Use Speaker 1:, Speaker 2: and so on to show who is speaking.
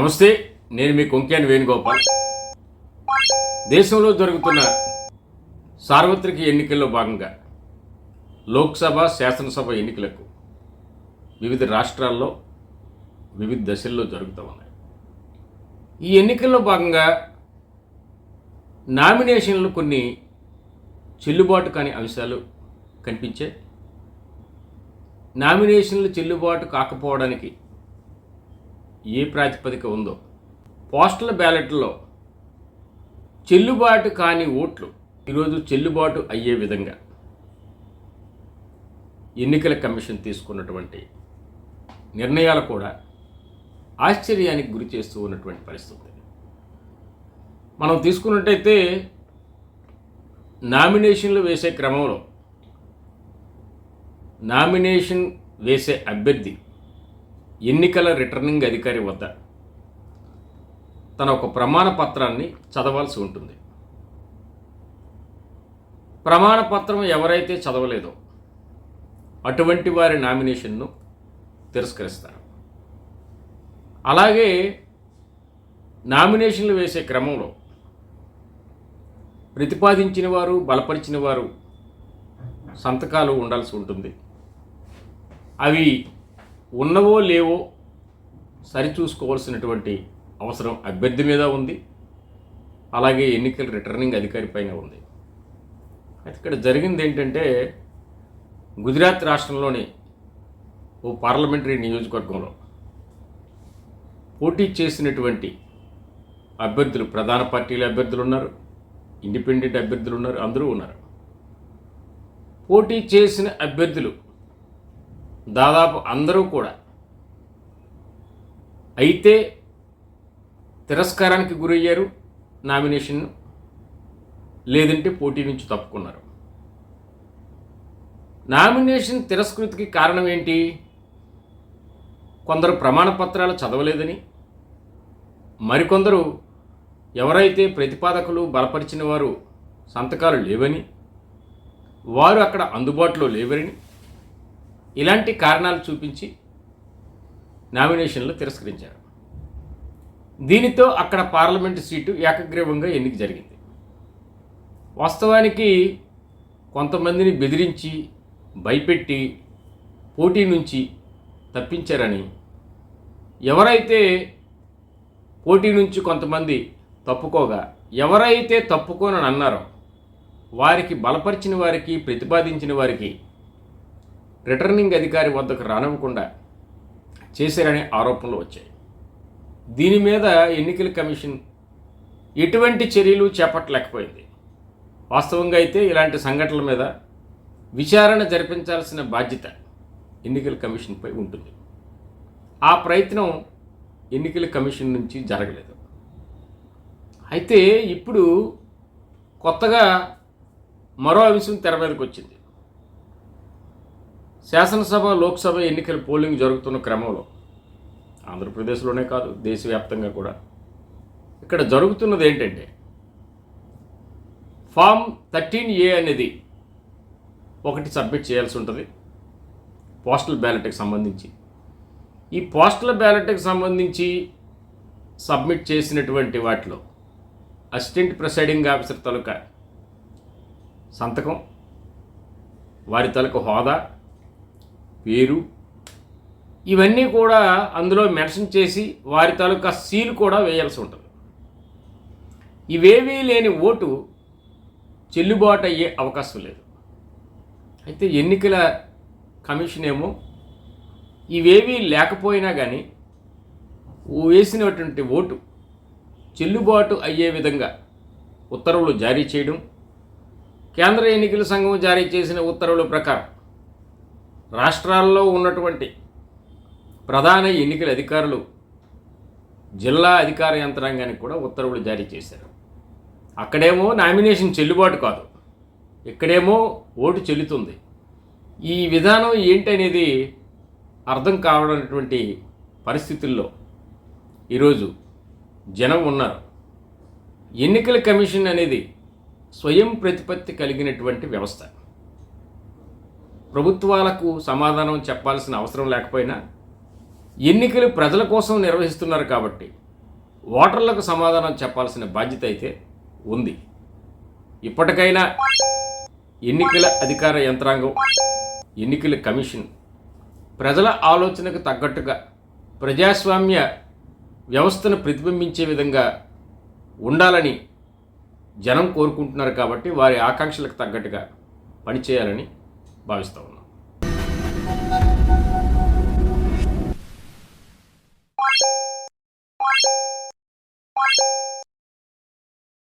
Speaker 1: నమస్తే నేను మీ కొంకేన్ వేణుగోపాల్. దేశంలో జరుగుతున్న సార్వత్రిక ఎన్నికల్లో భాగంగా లోక్సభ శాసనసభ ఎన్నికలకు వివిధ రాష్ట్రాల్లో వివిధ దశల్లో జరుగుతూ ఉన్నాయి. ఈ ఎన్నికల్లో భాగంగా నామినేషన్లు కొన్ని చెల్లుబాటు కాని అంశాలు కనిపించాయి. నామినేషన్లు చెల్లుబాటు కాకపోవడానికి ఏ ప్రాతిపదిక ఉందో. పోస్టల్ బ్యాలెట్లో చెల్లుబాటు కాని ఓట్లు ఈరోజు చెల్లుబాటు అయ్యే విధంగా ఎన్నికల కమిషన్ తీసుకున్నటువంటి నిర్ణయాలు కూడా ఆశ్చర్యానికి గురి చేస్తూ ఉన్నటువంటి పరిస్థితి. మనం తీసుకున్నట్టయితే నామినేషన్లు వేసే క్రమంలో నామినేషన్ వేసే అభ్యర్థి ఎన్నికల రిటర్నింగ్ అధికారి వద్ద తన ఒక ప్రమాణ పత్రాన్ని చదవాల్సి ఉంటుంది. ప్రమాణ పత్రం ఎవరైతే చదవలేదో అటువంటి వారి నామినేషన్ను తిరస్కరిస్తారు. అలాగే నామినేషన్లు వేసే క్రమంలో ప్రతిపాదించిన వారు బలపరిచిన వారు సంతకాలు ఉండాల్సి ఉంటుంది. అవి ఉన్నవో లేవో సరిచూసుకోవాల్సినటువంటి అవసరం అభ్యర్థి మీద ఉంది. అలాగే ఎన్నికల రిటర్నింగ్ అధికారి పైన ఉంది. అయితే ఇక్కడ జరిగింది ఏంటంటే గుజరాత్ రాష్ట్రంలోని ఓ పార్లమెంటరీ నియోజకవర్గంలో పోటీ చేసినటువంటి అభ్యర్థులు ప్రధాన పార్టీల అభ్యర్థులు ఉన్నారు. ఇండిపెండెంట్ అభ్యర్థులు ఉన్నారు. అందరూ ఉన్నారు. పోటీ చేసిన అభ్యర్థులు దాదాపు అందరూ కూడా. అయితే తిరస్కారానికి గురయ్యారు నామినేషన్ లేదంటే పోటీ నుంచి తప్పుకున్నారు. నామినేషన్ తిరస్కృతికి కారణం ఏంటి? కొందరు ప్రమాణ పత్రాలు చదవలేదని మరికొందరు ఎవరైతే ప్రతిపాదకులు బలపరిచిన వారు సంతకాలు లేవని వారు అక్కడ అందుబాటులో లేవని ఇలాంటి కారణాలు చూపించి నామినేషన్లు తిరస్కరించారు. దీనితో అక్కడ పార్లమెంటు సీటు ఏకగ్రీవంగా ఎన్నిక జరిగింది. వాస్తవానికి కొంతమందిని బెదిరించి భయపెట్టి పోటీ నుంచి తప్పించారని ఎవరైతే పోటీ నుంచి కొంతమంది తప్పుకోగా ఎవరైతే తప్పుకోనని అన్నారో వారికి బలపరిచిన వారికి ప్రతిపాదించిన వారికి రిటర్నింగ్ అధికారి వద్దకు రానివ్వకుండా చేశారనే ఆరోపణలు వచ్చాయి. దీని మీద ఎన్నికల కమిషన్ ఎటువంటి చర్యలు చేపట్టలేకపోయింది. వాస్తవంగా అయితే ఇలాంటి సంఘటనల మీద విచారణ జరిపించాల్సిన బాధ్యత ఎన్నికల కమిషన్పై ఉంటుంది. ఆ ప్రయత్నం ఎన్నికల కమిషన్ నుంచి జరగలేదు. అయితే ఇప్పుడు కొత్తగా మరో అంశం తెర మీదకి వచ్చింది. శాసనసభ లోక్సభ ఎన్నికల పోలింగ్ జరుగుతున్న క్రమంలో ఆంధ్రప్రదేశ్లోనే కాదు దేశవ్యాప్తంగా కూడా ఇక్కడ జరుగుతున్నది ఏంటంటే ఫామ్ థర్టీన్ ఏ అనేది ఒకటి సబ్మిట్ చేయాల్సి ఉంటుంది పోస్టల్ బ్యాలెట్కి సంబంధించి. ఈ పోస్టల్ బ్యాలెట్కి సంబంధించి సబ్మిట్ చేసినటువంటి వాటిలో అసిస్టెంట్ ప్రిసైడింగ్ ఆఫీసర్ తాలూకా సంతకం వారి తాలూకా హోదా పేరు. ఇవన్నీ కూడా అందులో మెన్షన్ చేసి వారి తాలూకా సీల్ కూడా వేయాల్సి ఉంటుంది. ఇవేవీ లేని ఓటు చెల్లుబాటు అయ్యే అవకాశం లేదు. అయితే ఎన్నికల కమిషన్ ఏమో ఇవేవీ లేకపోయినా కానీ వేసినటువంటి ఓటు చెల్లుబాటు అయ్యే విధంగా ఉత్తర్వులు జారీ చేయడం కేంద్ర ఎన్నికల సంఘం జారీ చేసిన ఉత్తర్వుల ప్రకారం రాష్ట్రాల్లో ఉన్నటువంటి ప్రధాన ఎన్నికల అధికారులు జిల్లా అధికార యంత్రాంగానికి కూడా ఉత్తర్వులు జారీ చేశారు. అక్కడేమో నామినేషన్ చెల్లుబాటు కాదు. ఇక్కడేమో ఓటు చెల్లుతుంది. ఈ విధానం ఏంటనేది అర్థం కావడటువంటి పరిస్థితుల్లో ఈరోజు జనం ఉన్నారు. ఎన్నికల కమిషన్ అనేది స్వయం ప్రతిపత్తి కలిగినటువంటి వ్యవస్థ. ప్రభుత్వాలకు సమాధానం చెప్పాల్సిన అవసరం లేకపోయినా ఎన్నికలు ప్రజల కోసం నిర్వహిస్తున్నారు కాబట్టి ఓటర్లకు సమాధానం చెప్పాల్సిన బాధ్యత అయితే ఉంది. ఇప్పటికైనా ఎన్నికల అధికార యంత్రాంగం ఎన్నికల కమిషన్ ప్రజల ఆలోచనకు తగ్గట్టుగా ప్రజాస్వామ్య వ్యవస్థను ప్రతిబింబించే విధంగా ఉండాలని జనం కోరుకుంటున్నారు కాబట్టి వారి ఆకాంక్షలకు తగ్గట్టుగా పనిచేయాలని భావిస్తూ ఉన్నాం